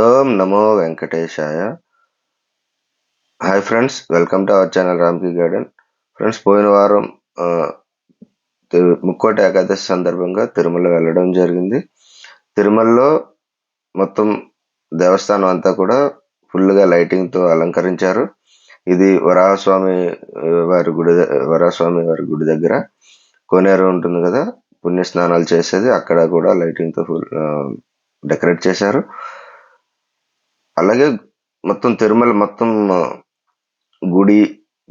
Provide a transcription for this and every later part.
ఓం నమో వెంకటేశాయ. Hi friends welcome to our channel రామ్కి garden. Friends పోయిన వారం ముక్కోటి ఏకాదశి సందర్భంగా తిరుమల వెళ్ళడం జరిగింది. తిరుమలలో మొత్తం దేవస్థానం అంతా కూడా ఫుల్గా లైటింగ్తో అలంకరించారు. ఇది వరాహస్వామి వారి గుడి ద- వరాహస్వామి వారి గుడి దగ్గర కోనేరు ఉంటుంది కదా పుణ్య స్నానాలు చేసేది. అక్కడ కూడా లైటింగ్తో ఫుల్ డెకరేట్ చేశారు. అలాగే మొత్తం తిరుమల మొత్తం గుడి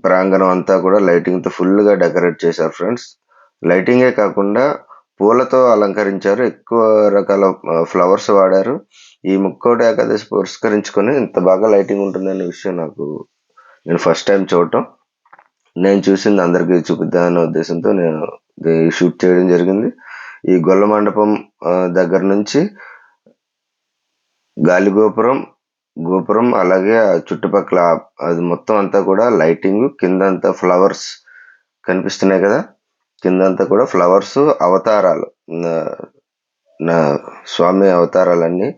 ప్రాంగణం అంతా కూడా లైటింగ్తో ఫుల్గా డెకరేట్ చేశారు ఫ్రెండ్స్. లైటింగే కాకుండా పూలతో అలంకరించారు. ఎక్కువ రకాల ఫ్లవర్స్ వాడారు. ఈ ముక్కోటి ఏకాదశి పురస్కరించుకొని ఇంత బాగా లైటింగ్ ఉంటుందనే విషయం నాకు నేను ఫస్ట్ టైం చూడటం. నేను చూసింది అందరికీ చూపిద్దామనే ఉద్దేశంతో నేను షూట్ చేయడం జరిగింది. ఈ గొల్ల మండపం దగ్గర నుంచి గాలిగోపురం గోపురం అలాగే చుట్టుపక్కల అది మొత్తం అంతా కూడా లైటింగ్ కిందంతా ఫ్లవర్స్ కనిపిస్తున్నాయి కదా. కిందంతా కూడా ఫ్లవర్స్ అవతారాలు. నా- నా స్వామి అవతారాలన్నీ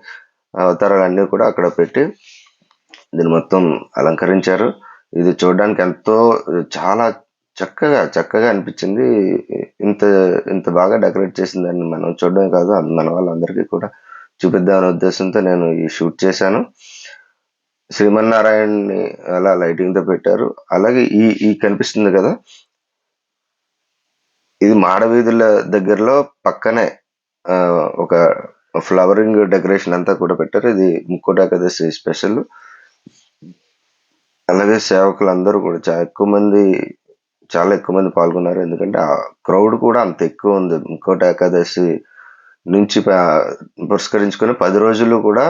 అవతారాలన్నీ కూడా అక్కడ పెట్టి దీన్ని మొత్తం అలంకరించారు. ఇది చూడడానికి ఎంతో చాలా చక్కగా చక్కగా అనిపించింది. ఇంత ఇంత బాగా డెకరేట్ చేసిందని మనం చూడడం కాదు అది మన వాళ్ళందరికీ కూడా చూపిద్దామనే ఉద్దేశంతో నేను ఈ షూట్ చేశాను. శ్రీమన్నారాయణని అలా లైటింగ్తో పెట్టారు. అలాగే ఈ ఈ కనిపిస్తుంది కదా? ఇది మాడవీధుల దగ్గరలో పక్కనే ఒక ఫ్లవరింగ్ డెకరేషన్ అంతా కూడా పెట్టారు. ఇది ముక్కోటి ఏకాదశి స్పెషల్. అలాగే సేవకులు అందరూ కూడా చాలా ఎక్కువ మంది చాలా ఎక్కువ మంది పాల్గొన్నారు. ఎందుకంటే ఆ క్రౌడ్ కూడా అంత ఎక్కువ ఉంది. ముక్కోటి ఏకాదశి నుంచి పురస్కరించుకొని పది రోజులు కూడా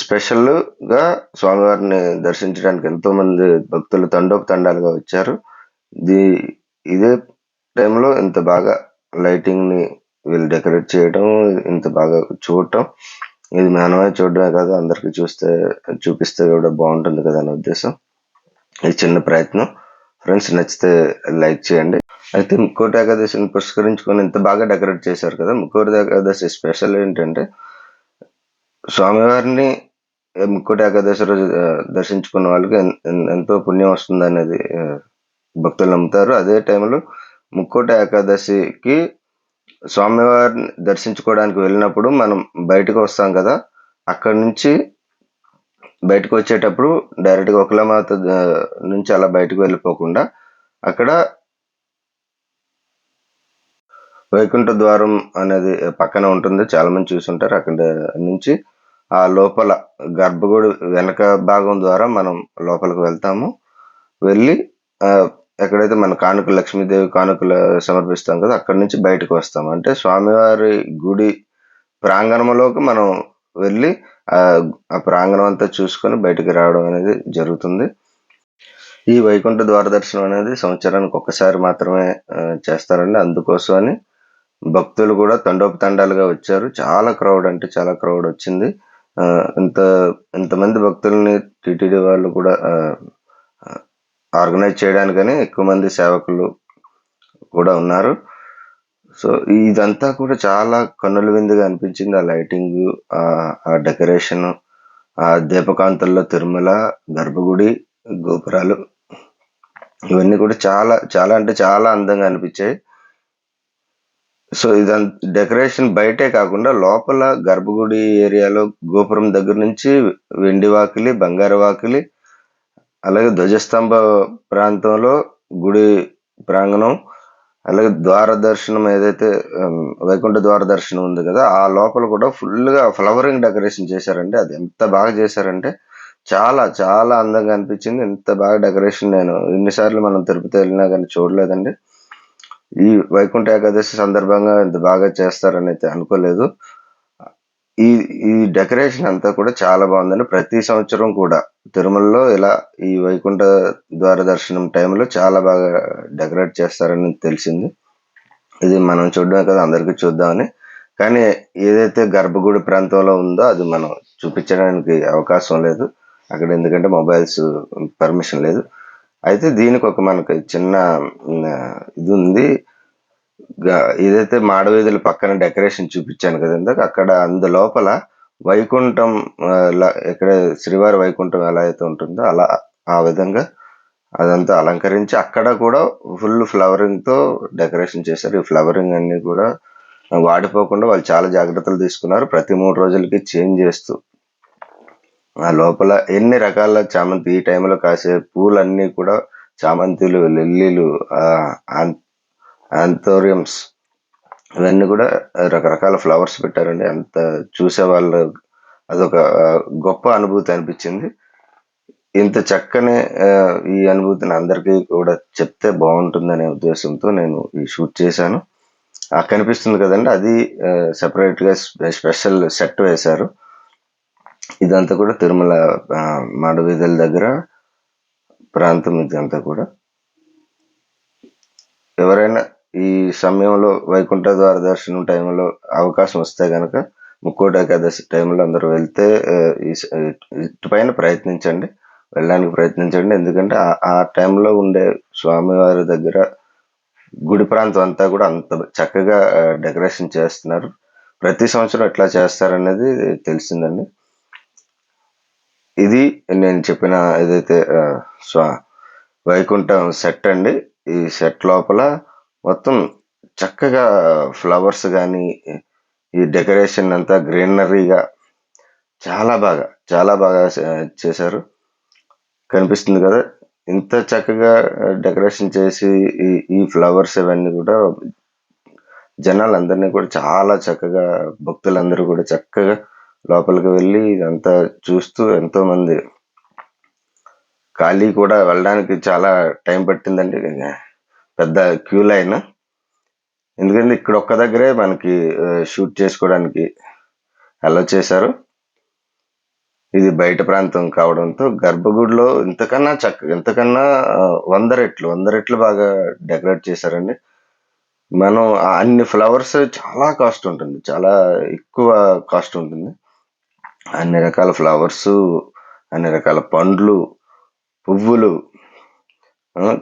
స్పెషల్గా స్వామివారిని దర్శించడానికి ఎంతోమంది భక్తులు తండోపు తండాలుగా వచ్చారు. ఇది ఇదే టైంలో ఇంత బాగా లైటింగ్ని వీళ్ళు డెకరేట్ చేయడం ఇంత బాగా చూడటం ఇది మనమే చూడడమే కాదు అందరికి చూస్తే చూపిస్తే కూడా బాగుంటుంది కదా అనే ఉద్దేశం. ఇది చిన్న ప్రయత్నం. ఫ్రెండ్స్ నచ్చితే లైక్ చేయండి. అయితే ముక్కోటి ఏకాదశిని పురస్కరించుకొని ఇంత బాగా డెకరేట్ చేశారు కదా ముక్కోటి ఏకాదశి స్పెషల్ ఏంటంటే స్వామివారిని ముక్కోటి ఏకాదశి రోజు దర్శించుకున్న వాళ్ళకి ఎన్- ఎంతో పుణ్యం వస్తుంది అనేది భక్తులు నమ్ముతారు. అదే టైంలో ముక్కోటి ఏకాదశికి స్వామివారిని దర్శించుకోవడానికి వెళ్ళినప్పుడు మనం బయటకు వస్తాం కదా అక్కడి నుంచి బయటకు వచ్చేటప్పుడు డైరెక్ట్గా ఒకలమాత నుంచి అలా బయటకు వెళ్ళిపోకుండా అక్కడ వైకుంఠ ద్వారం అనేది పక్కన ఉంటుంది. చాలా మంది చూసుంటారు. అక్కడ నుంచి ఆ లోపల గర్భగుడి వెనక భాగం ద్వారా మనం లోపలికి వెళ్తాము. వెళ్ళి ఎక్కడైతే మన కానుకలు లక్ష్మీదేవి కానుకలు సమర్పిస్తాం కదా అక్కడి నుంచి బయటకు వస్తాం. అంటే స్వామివారి గుడి ప్రాంగణంలోకి మనం వెళ్ళి ఆ ప్రాంగణం అంతా చూసుకొని బయటికి రావడం అనేది జరుగుతుంది. ఈ వైకుంఠ ద్వార దర్శనం అనేది సంవత్సరానికి ఒక్కసారి మాత్రమే చేస్తారండి. అందుకోసమని భక్తులు కూడా తండోపతండాలుగా వచ్చారు. చాలా క్రౌడ్ అంటే చాలా క్రౌడ్ వచ్చింది. ఇంత ఇంతమంది భక్తుల్ని టీటీడీ వాళ్ళు కూడా ఆర్గనైజ్ చేయడానికని ఎక్కువ మంది సేవకులు కూడా ఉన్నారు. సో ఇదంతా కూడా చాలా కన్నుల విందుగా అనిపించింది. ఆ లైటింగ్ ఆ డెకరేషన్ ఆ దీపకాంతల్లో తిరుమల గర్భగుడి గోపురాలు ఇవన్నీ కూడా చాలా చాలా అంటే చాలా అందంగా అనిపించాయి. సో ఇదంతా డెకరేషన్ బయటే కాకుండా లోపల గర్భగుడి ఏరియాలో గోపురం దగ్గర నుంచి వెండి వాకిలి బంగారు వాకిలి అలాగే ధ్వజస్తంభ ప్రాంతంలో గుడి ప్రాంగణం అలాగే ద్వార దర్శనం ఏదైతే వైకుంఠ ద్వార దర్శనం ఉంది కదా ఆ లోపల కూడా ఫుల్గా ఫ్లవరింగ్ డెకరేషన్ చేశారండి. అది ఎంత బాగా చేశారంటే చాలా చాలా అందంగా అనిపించింది. ఎంత బాగా డెకరేషన్ నేను ఎన్నిసార్లు మనం తిరుపతి వెళ్ళినా కానీ చూడలేదండి. ఈ వైకుంఠ ఏకాదశి సందర్భంగా ఇంత బాగా చేస్తారని అయితే అనుకోలేదు. ఈ ఈ డెకరేషన్ అంతా కూడా చాలా బాగుందండి. ప్రతి సంవత్సరం కూడా తిరుమలలో ఇలా ఈ వైకుంఠ ద్వార దర్శనం టైంలో చాలా బాగా డెకరేట్ చేస్తారని తెలిసింది. ఇది మనం చూడడమే కదా అందరికీ చూద్దామని. కానీ ఏదైతే గర్భగుడి ప్రాంతంలో ఉందో అది మనం చూపించడానికి అవకాశం లేదు. అక్కడ ఎందుకంటే మొబైల్స్ పర్మిషన్ లేదు. అయితే దీనికి ఒక మనకి చిన్న ఇది ఉంది. ఏదైతే మాడవీధుల పక్కన డెకరేషన్ చూపించాను కదా ఇందాక అక్కడ అందులోపల వైకుంఠం ఇక్కడ శ్రీవారి వైకుంఠం ఎలా అయితే ఉంటుందో అలా ఆ విధంగా అదంతా అలంకరించి అక్కడ కూడా ఫుల్ ఫ్లవరింగ్తో డెకరేషన్ చేశారు. ఈ ఫ్లవరింగ్ అన్ని కూడా వాడిపోకుండా వాళ్ళు చాలా జాగ్రత్తలు తీసుకున్నారు. ప్రతి మూడు రోజులకి చేంజ్ చేస్తూ ఆ లోపల ఎన్ని రకాల చామంతి ఈ టైంలో కాసే పూలన్నీ కూడా చామంతిలు లిల్లీలు ఆంథోరియంస్ ఇవన్నీ కూడా రకరకాల ఫ్లవర్స్ పెట్టారండి. అంత చూసే వాళ్ళు అదొక గొప్ప అనుభూతి అనిపించింది. ఇంత చక్కని ఈ అనుభూతిని అందరికీ కూడా చెప్తే బాగుంటుందనే ఉద్దేశంతో నేను ఈ షూట్ చేశాను. ఆ కనిపిస్తుంది కదండి అది సపరేట్గా స్పెషల్ సెట్ వేశారు. ఇదంతా కూడా తిరుమల మాడవీధుల దగ్గర ప్రాంతం ఇదంతా కూడా. ఎవరైనా ఈ సమయంలో వైకుంఠ ద్వార దర్శనం టైంలో అవకాశం వస్తే కనుక ముక్కోటి ఏకాదశి టైంలో అందరూ వెళ్తే ఇటుపైన ప్రయత్నించండి వెళ్ళడానికి ప్రయత్నించండి. ఎందుకంటే ఆ టైంలో ఉండే స్వామివారి దగ్గర గుడి ప్రాంతం అంతా కూడా అంత చక్కగా డెకరేషన్ చేస్తున్నారు. ప్రతి సంవత్సరం ఎట్లా చేస్తారనేది తెలిసిందండి. ఇది నేను చెప్పిన ఏదైతే స్వా వైకుంఠం సెట్ అండి. ఈ సెట్ లోపల మొత్తం చక్కగా ఫ్లవర్స్ కానీ ఈ డెకరేషన్ అంతా గ్రీనరీగా చాలా బాగా చాలా బాగా చేశారు. కనిపిస్తుంది కదా ఇంత చక్కగా డెకరేషన్ చేసి ఈ ఈ ఫ్లవర్స్ ఇవన్నీ కూడా జనాలందరినీ కూడా చాలా చక్కగా భక్తులందరూ కూడా చక్కగా లోపలికి వెళ్ళి ఇదంతా చూస్తూ ఎంతోమంది ఖాళీ కూడా వెళ్ళడానికి చాలా టైం పట్టిందండి. పెద్ద క్యూ లైన్. ఎందుకంటే ఇక్కడ ఒక్క దగ్గరే మనకి షూట్ చేసుకోవడానికి అలో చేశారు. ఇది బయట ప్రాంతం కావడంతో గర్భగుడిలో ఇంతకన్నా చక్క ఇంతకన్నా వంద రెట్లు వంద రెట్లు బాగా డెకరేట్ చేశారండి. మనం అన్ని ఫ్లవర్స్ చాలా కాస్ట్ ఉంటుంది చాలా ఎక్కువ కాస్ట్ ఉంటుంది. అన్ని రకాల ఫ్లవర్స్ అన్ని రకాల పండ్లు పువ్వులు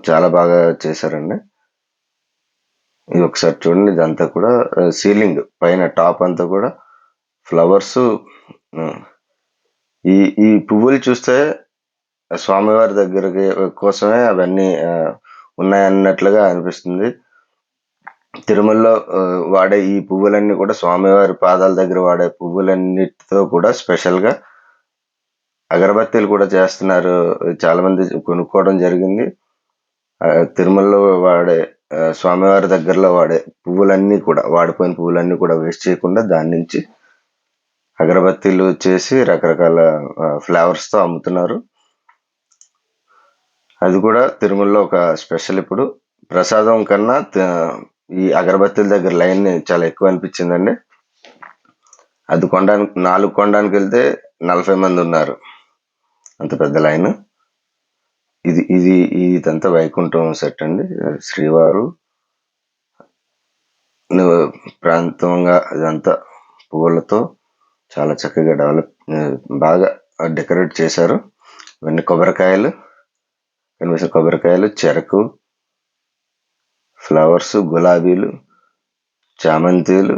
చాలా బాగా చేశారండి. ఇది ఒకసారి చూడండి ఇదంతా కూడా సీలింగ్ పైన టాప్ అంతా కూడా ఫ్లవర్స్ ఈ ఈ పువ్వులు చూస్తే స్వామివారి దగ్గరికి కోసమే అవన్నీ ఉన్నాయన్నట్లుగా అనిపిస్తుంది. తిరుమలలో వాడే ఈ పువ్వులన్నీ కూడా స్వామివారి పాదాల దగ్గర వాడే పువ్వులన్నిటితో కూడా స్పెషల్గా అగరబత్తీలు కూడా చేస్తున్నారు. చాలామంది కొనుక్కోవడం జరిగింది. తిరుమలలో వాడే స్వామివారి దగ్గరలో వాడే పువ్వులన్నీ కూడా వాడిపోయిన పువ్వులన్నీ కూడా వేస్ట్ చేయకుండా దాని నుంచి అగరబత్తీలు చేసి రకరకాల ఫ్లేవర్స్తో అమ్ముతున్నారు. అది కూడా తిరుమలలో ఒక స్పెషల్ ఇప్పుడు. ప్రసాదం కన్నా ఈ అగరబత్తీల దగ్గర లైన్ చాలా ఎక్కువ అనిపించిందండి. అది కొనడానికి నాలుగు కొనడానికి వెళ్తే నలభై మంది ఉన్నారు. అంత పెద్ద లైన్. ఇది ఇది ఇదంతా వైకుంఠం సెట్ అండి. శ్రీవారు ప్రాంతంగా ఇదంతా పువ్వులతో చాలా చక్కగా డెవలప్ బాగా డెకరేట్ చేశారు. ఇవన్నీ కొబ్బరికాయలు కనిపిస్తున్న కొబ్బరికాయలు చెరకు ఫ్లవర్స్ గులాబీలు చామంతిలు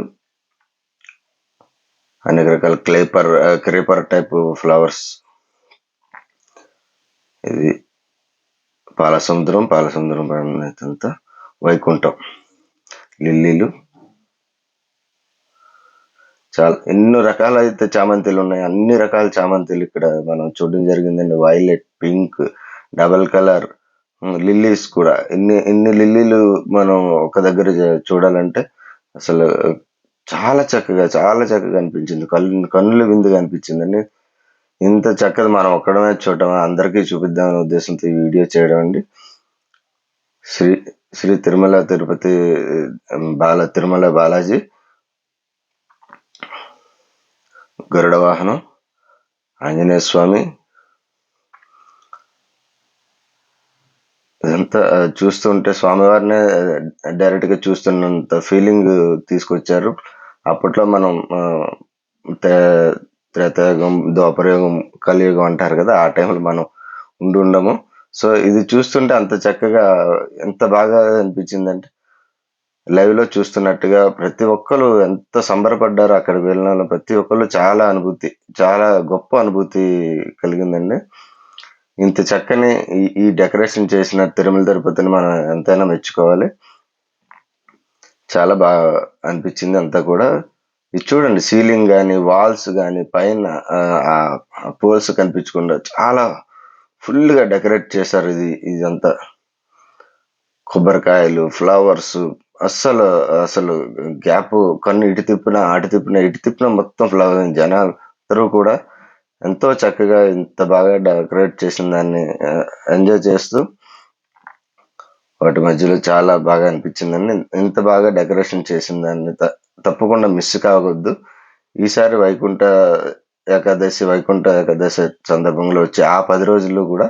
అనేక రకాల క్లేపర్ క్రేపర్ టైప్ ఫ్లవర్స్. ఇది పాలసముద్రం పాలసముద్రం పైన అంతా వైకుంఠం. లిల్లీలు. చాలా ఎన్నో రకాల అయితే చామంతిలు ఉన్నాయి. అన్ని రకాల చామంతిలు ఇక్కడ మనం చూడడం జరిగిందండి. Violet pink double colour lilies కూడా. ఎన్ని ఎన్ని లిల్లీలు మనం ఒక దగ్గర చూడాలంటే అసలు చాలా చక్కగా చాలా చక్కగా అనిపించింది. కళ్ళు కన్నుల విందుగా అనిపించిందండి. ఇంత చక్కగా మనం ఒక్కడమే చూడటం అందరికీ చూపిద్దామనే ఉద్దేశంతో ఈ వీడియో చేయడం అండి. శ్రీ శ్రీ తిరుమల తిరుపతి బాల తిరుమల బాలాజీ గరుడ వాహనం ఆంజనేయ స్వామి అదంతా చూస్తుంటే స్వామివారిని డైరెక్ట్గా చూస్తున్నంత ఫీలింగ్ తీసుకొచ్చారు అప్పట్లో మనం ఆ, తే- త్రేతాయుగం ద్వాపరయుగం కలియుగం అంటారు కదా ఆ టైంలో మనం ఉండి ఉండము సో ఇది చూస్తుంటే అంత చక్కగా ఎంత బాగా అనిపించిందంటే లైవ్‌లో చూస్తున్నట్టుగా ప్రతి ఒక్కళ్ళు ఎంత సంబరపడ్డారో అక్కడికి వెళ్ళిన వాళ్ళు ప్రతి ఒక్కళ్ళు చాలా అనుభూతి చాలా గొప్ప అనుభూతి కలిగిందండి. ఇంత చక్కని ఈ ఈ డెకరేషన్ చేసిన తిరుమల తిరుపతిని మనం ఎంతైనా మెచ్చుకోవాలి. చాలా బాగా అనిపించింది అంతా కూడా. ఇది చూడండి సీలింగ్ కానీ వాల్స్ కానీ పైన పోల్స్ కనిపించకుండా చాలా ఫుల్‌గా డెకరేట్ చేశారు ఇది ఇదంతా. కొబ్బరికాయలు, ఫ్లవర్స్ అస్సలు అసలు గ్యాప్ కన్ను ఇటు తిప్పిన అటు తిప్పిన ఇటు తిప్పిన మొత్తం ఫ్లవర్ జనాలు అందరూ కూడా ఎంతో చక్కగా ఇంత బాగా డెకరేట్ చేసిన దాన్ని ఎంజాయ్ చేస్తూ వాటి మధ్యలో చాలా బాగా అనిపించిందండి. ఇంత బాగా డెకరేషన్ చేసిన దాన్ని తప్పకుండా మిస్ కావద్దు. ఈసారి వైకుంఠ ఏకాదశి, వైకుంఠ ఏకాదశి సందర్భంలో వచ్చి ఆ పది రోజులు కూడా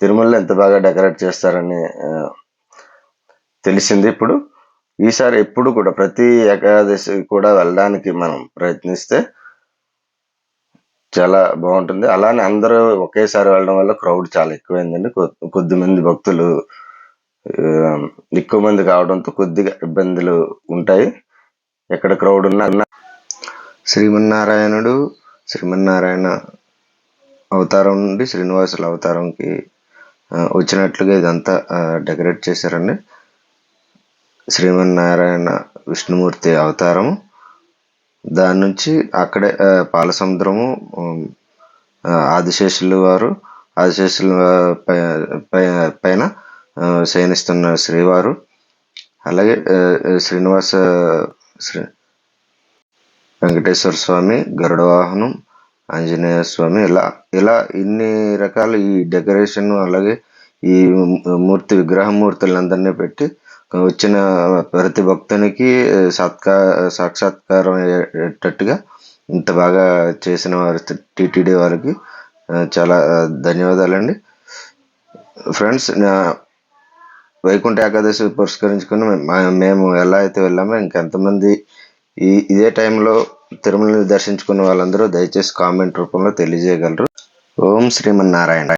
తిరుమలలో ఎంత బాగా డెకరేట్ చేస్తారని తెలిసింది ఇప్పుడు. ఈసారి ఎప్పుడు కూడా ప్రతి ఏకాదశి కూడా వెళ్ళడానికి మనం ప్రయత్నిస్తే చాలా బాగుంటుంది అలానే అందరూ ఒకేసారి వెళ్ళడం వల్ల క్రౌడ్ చాలా ఎక్కువైందండి. కొద్ది కొద్దిమంది భక్తులు ఎక్కువ మంది కావడంతో కొద్దిగా ఇబ్బందులు ఉంటాయి. ఎక్కడ క్రౌడ్ ఉన్నా శ్రీమన్నారాయణుడు శ్రీమన్నారాయణ అవతారం నుండి శ్రీనివాసుల అవతారంకి వచ్చినట్లుగా ఇదంతా డెకరేట్ చేశారండి. శ్రీమన్నారాయణ విష్ణుమూర్తి అవతారము. దాని నుంచి అక్కడే పాలసముద్రము ఆదిశేషులు వారు ఆదిశేషుల పై పై పైన శయనిస్తున్న శ్రీవారు అలాగే శ్రీనివాస శ్రీ వెంకటేశ్వర స్వామి, గరుడ వాహనం, ఆంజనేయ స్వామి ఇలా ఇలా ఇన్ని రకాల ఈ డెకరేషన్ అలాగే ఈ మూర్తి విగ్రహ మూర్తులందరినీ పెట్టి వచ్చిన ప్రతి భక్తునికి సత్కా సాక్షాత్కారం అయ్యేటట్టుగా ఇంత బాగా చేసిన వారి టీటీడీ వారికి చాలా ధన్యవాదాలండి. ఫ్రెండ్స్ నా వైకుంఠ ఏకాదశి పురస్కరించుకుని మేము ఎలా అయితే వెళ్ళామో ఇంకెంతమంది ఈ ఇదే టైంలో తిరుమలని దర్శించుకున్న వాళ్ళందరూ దయచేసి కామెంట్ రూపంలో తెలియజేయగలరు. ఓం శ్రీమన్నారాయణ.